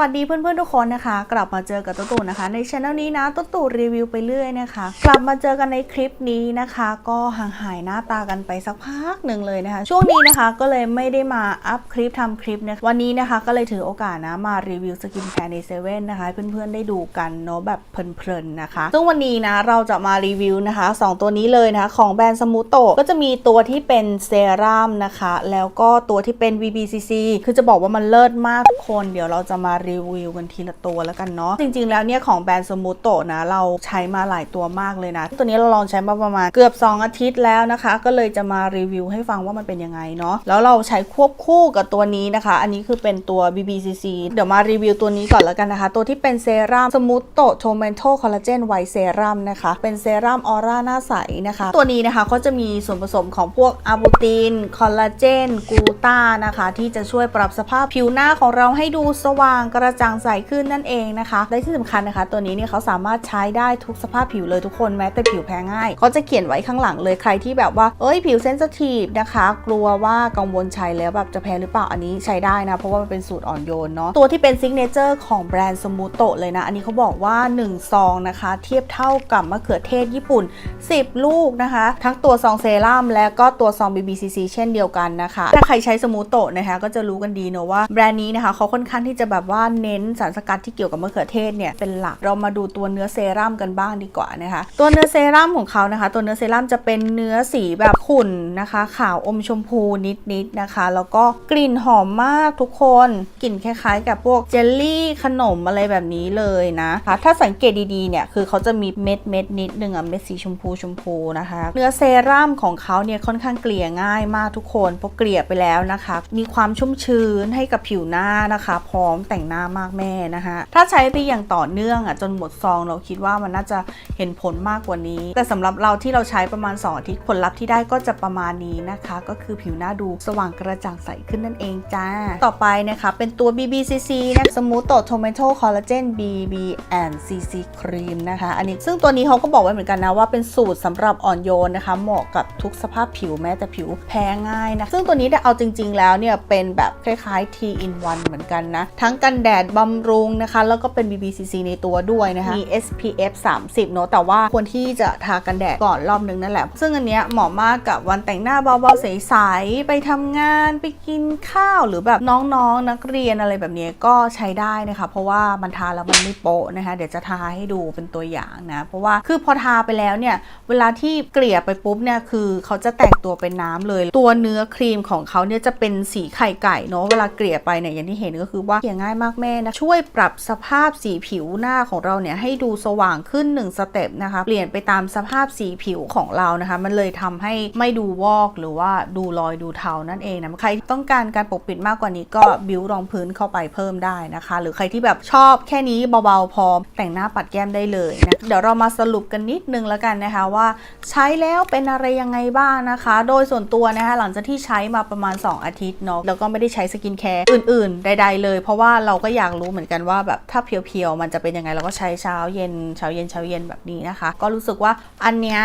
วัสดีเพื่อนๆทุกคนนะคะ กลับมาเจอกับตุ๊ตู่นะคะ ในช anel นี้นะตุ๊ตู่รีวิวไปเรื่อยนะคะ กลับมาเจอกันในคลิปนี้นะคะ ก็ห่างหายหน้าตากันไปสักพักหนึ่งเลยนะคะ ช่วงนี้นะคะก็เลยไม่ได้มาอัพคลิปทำคลิปนะคะวันนี้นะคะก็เลยถือโอกาสนะมารีวิวสกินแคร์ในเซเว่นนะคะเพื่อนๆได้ดูกันเนาะแบบเพลินๆนะคะ ซึ่งวันนี้นะเราจะมารีวิวนะคะสองตัวนี้เลยนะคะของแบรนด์สมูโตก็จะมีตัวที่เป็นเซรั่มนะคะ แล้วก็ตัวที่เป็น VBCC คือจะบอกว่ามันเลิศมากทุกคน เดี๋ยวเราจะมารีีวิวกันทีละตัวแล้วกันเนาะจริงๆแล้วเนี่ยของแบรนด์สมูโตนะเราใช้มาหลายตัวมากเลยนะ ตัวนี้เราลองใช้มาประมาณเกือบ 2 อาทิตย์แล้วนะคะ ก็เลยจะมารีวิวให้ฟังว่ามันเป็นยังไงเนาะแล้วเราใช้ควบคู่กับตัวนี้นะคะ อันนี้คือเป็นตัว BBCC เดี๋ยวมารีวิวตัวนี้ก่อนแล้วกันนะคะ ตัวที่เป็นเซรั่มสมูโตโทเมนโทคอลลาเจนไวเซรั่มนะคะเป็นเซรั่มออร่าหน้าใสนะคะ ตัวนี้นะคะเขาจะมีส่วนผสมของพวกอะบูตินคอลลาเจนกูต้านะคะ ที่จะช่วยปรับสภาพผิวหน้าของเราให้ดูสว่างกระจ่างใสขึ้นนั่นเองนะคะ และที่สำคัญนะคะ ตัวนี้เนี่ยเขาสามารถใช้ได้ทุกสภาพผิวเลยทุกคนแม้แต่ผิวแพ้ง่ายเขาจะเขียนไว้ข้างหลังเลยใครที่แบบว่าเอ้ยผิวเซนซิทีฟนะคะ กลัวว่ากังวลใช้แล้วแบบจะแพ้หรือเปล่าอันนี้ใช้ได้นะ เพราะว่ามันเป็นสูตรอ่อนโยนเนาะตัวที่เป็นซิกเนเจอร์ของแบรนด์สมูโตเลยนะ อันนี้เขาบอกว่า 1 ซองนะคะ เทียบเท่ากับมะเขือเทศญี่ปุ่น 10 ลูกนะคะ ทั้งตัวซองเซรั่มและก็ตัวซอง BBCC เช่นเดียวกันนะคะ ถ้าใครใช้สมูโตนะคะก็จะรู้กันดีเนอะว่าแบรนด์นี้นะคะเขาค่อนข้างที่จะแบบว่าเน้นสารสกัดที่เกี่ยวกับมะเขือเทศเนี่ยเป็นหลักเรามาดูตัวเนื้อเซรั่มกันบ้างดีกว่านะคะตัวเนื้อเซรั่มของเขานะคะ ตัวเนื้อเซรั่มจะเป็นเนื้อสีแบบขุ่นนะคะ ขาวอมชมพูนิดๆนะคะ แล้วก็กลิ่นหอมมากทุกคนกลิ่นคล้ายๆ กับพวกเจลลี่ขนมอะไรแบบนี้เลยนะคะถ้าสังเกตดีๆเนี่ยคือเขาจะมีเม็ดเม็ดนิดนึงอะเม็ดสีชมพูชมพูนะคะ เนื้อเซรั่มของเขาเนี่ยค่อนข้างเกลี่ยง่ายมากทุกคนพอเกลี่ยไปแล้วนะคะ มีความชุ่มชื้นให้กับผิวหน้านะคะ พร้อมแต่งหน้ามากแม่นะคะถ้าใช้ไปอย่างต่อเนื่องอะจนหมดซองเราคิดว่ามันน่าจะเห็นผลมากกว่านี้ แต่สำหรับเราที่เราใช้ประมาณ2อาทิตย์ผลลัพธ์ที่ได้ก็จะประมาณนี้นะคะ ก็คือผิวหน้าดูสว่างกระจ่างใสขึ้นนั่นเองจ้า ต่อไปนะคะเป็นตัว BBCC นะสมูทโตโทเมโตคอลลาเจน BB and CC ครีมนะคะ อันนี้ซึ่งตัวนี้เขาก็บอกไว้เหมือนกันนะว่าเป็นสูตรสำหรับอ่อนโยนนะคะ เหมาะกับทุกสภาพผิวแม้แต่ผิวแพ้ง่ายนะซึ่งตัวนี้เนี่ยเอาจริง ๆ แล้วเนี่ยเป็นแบบคล้ายๆ T in 1เหมือนกันนะ ทั้งกันแดดบำรุงนะคะ แล้วก็เป็น BBCC ในตัวด้วยนะคะมี SPF 30 เนอะแต่ว่าควรที่จะทากันแดดก่อนรอบนึงนั่นแหละ ซึ่งอันเนี้ยเหมาะมากกับวันแต่งหน้าเบาๆใสๆไปทำงานไปกินข้าวหรือแบบน้องๆนักเรียนอะไรแบบเนี้ยก็ใช้ได้นะคะ เพราะว่ามันทาแล้วมันไม่โปะนะคะ เดี๋ยวจะทาให้ดูเป็นตัวอย่างนะ เพราะว่าคือพอทาไปแล้วเนี่ย เวลาที่เกลี่ยไปปุ๊บเนี่ยคือเขาจะแตกตัวเป็นน้ำเลย ตัวเนื้อครีมของเขาเนี่ยจะเป็นสีไข่ไก่เนาะเวลาเกลี่ยไปเนี่ยอย่างที่เห็นก็คือว่าเกลี่ยง่ายมากแม่นะช่วยปรับสภาพสีผิวหน้าของเราเนี่ยให้ดูสว่างขึ้น 1 สเต็ปนะคะเปลี่ยนไปตามสภาพสีผิวของเรานะคะ มันเลยทำให้ไม่ดูวอกหรือว่าดูรอยดูเทานั่นเองนะใครต้องการการปกปิดมากกว่านี้ก็บิวรองพื้นเข้าไปเพิ่มได้นะคะ หรือใครที่แบบชอบแค่นี้เบาๆพอแต่งหน้าปัดแก้มได้เลยนะเดี๋ยวเรามาสรุปกันนิดนึงแล้วกันนะคะว่า ใช้แล้วเป็นอะไรยังไงบ้างนะคะ โดยส่วนตัวนะคะหลังจากที่ใช้มาประมาณ 2 อาทิตย์เนาะแล้วก็ไม่ได้ใช้สกินแคร์อื่นๆ ใด ๆ เลย เพราะว่าเราก็อยากรู้เหมือนกันว่าแบบถ้าเพียวๆมันจะเป็นยังไงเราก็ใช้เช้าเย็นเช้าเย็นเช้าเย็นแบบนี้นะคะ ก็รู้สึกว่าอันเนี้ย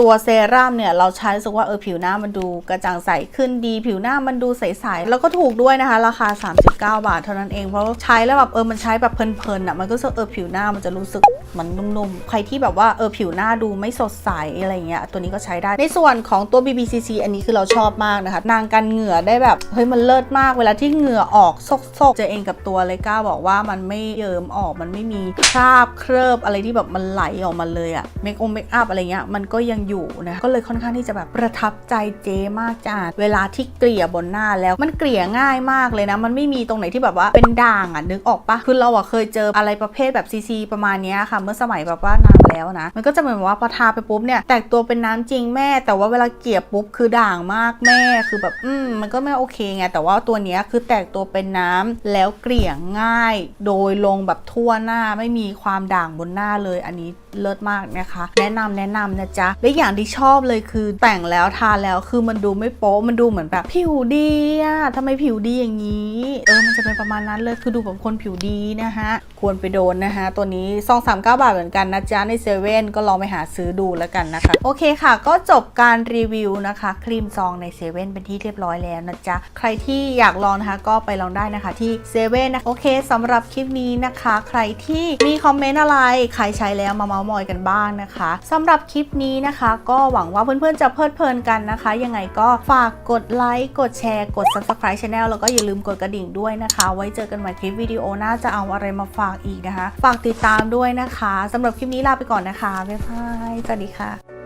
ตัวเซรั่มเนี่ยเราใช้รู้สึกว่าเออผิวหน้ามันดูกระจ่างใสขึ้นดี ผิวหน้ามันดูใสๆแล้วก็ถูกด้วยนะคะ ราคา 39 บาทเท่านั้นเองเพราะใช้แล้วแบบเออมันใช้แบบเพลินๆอะมันก็รู้สึกเออผิวหน้ามันจะรู้สึกมันนุ่มๆใครที่แบบว่าเออผิวหน้าดูไม่สดใสอะไรเงี้ยตัวนี้ก็ใช้ได้ในส่วนของตัว BBCC อันนี้คือเราชอบมากนะคะนางกันเหงื่อได้แบบเฮ้ยมันเลิศมากเวลาที่เหงื่อออกซกๆเจอเองกับตัวเลยกล้าบอกว่ามันไม่เยิ้มออกมันไม่มีคราบเคลือบอะไรที่แบบมันไหลออกมาเลยอะเมคองเมคอัพอะไรเงี้ยมันก็ยังอยู่นะก็เลยค่อนข้างที่จะแบบประทับใจเจมากจ้าเวลาที่เกลี่ยบนหน้าแล้วมันเกลี่ยง่ายมากเลยนะ มันไม่มีตรงไหนที่แบบว่าเป็นด่างอะนึกออกปะคือเราอะเคยเจออะไรประเภทแบบซีซีประมาณนี้ค่ะ เมื่อสมัยแบบว่านานแล้วนะ มันก็จะเหมือนว่าพอทาไปปุ๊บเนี่ยแตกตัวเป็นน้ำจริงแม่ แต่ว่าเวลาเกลี่ยปุ๊บคือด่างมากแม่ คือแบบอืมมันก็ไม่โอเคไงแต่ว่าตัวเนี้ยคือแตกตัวเป็นน้ำแล้วเกลี่ยง่าย โดยลงแบบทั่วหน้าไม่มีความด่างบนหน้าเลยอันนี้ เลิศมากนะคะ แนะนำแนะนำนะจ๊ะ และอย่างที่ชอบเลยคือแต่งแล้วทาแล้วคือมันดูไม่โป๊ะมันดูเหมือนแบบผิวดีอะทำไมผิวดีอย่างนี้ เออมันจะเป็นประมาณนั้นเลยคือดูแบบคนผิวดีนะฮะควรไปโดนนะคะตัวนี้ซอง39บาทเหมือนกันนะจ๊ะในเซเว่นก็ลองไปหาซื้อดูแล้วกันนะคะ โอเคค่ะ ก็จบการรีวิวนะคะ ครีมซองในเซเว่นเป็นที่เรียบร้อยแล้วนะจ๊ะ ใครที่อยากลองนะคะก็ไปลองได้นะคะที่เซเว่นนะโอเคสำหรับคลิปนี้นะคะ ใครที่มีคอมเมนต์อะไรใครใช้แล้วมาเมามอยกันบ้างนะคะสำหรับคลิปนี้นะคะ ก็หวังว่าเพื่อนๆจะเพลิดเพลินกันนะคะ ยังไงก็ฝากกดไลค์กดแชร์กด subscribe channel แล้วก็อย่าลืมกดกระดิ่งด้วยนะคะ ไว้เจอกันใหม่คลิปวิดีโอหน้าจะเอาอะไรมาฝากอีกนะคะ ฝากติดตามด้วยนะคะสำหรับคลิปนี้ลาไปก่อนนะคะบ๊ายบายสวัสดีค่ะ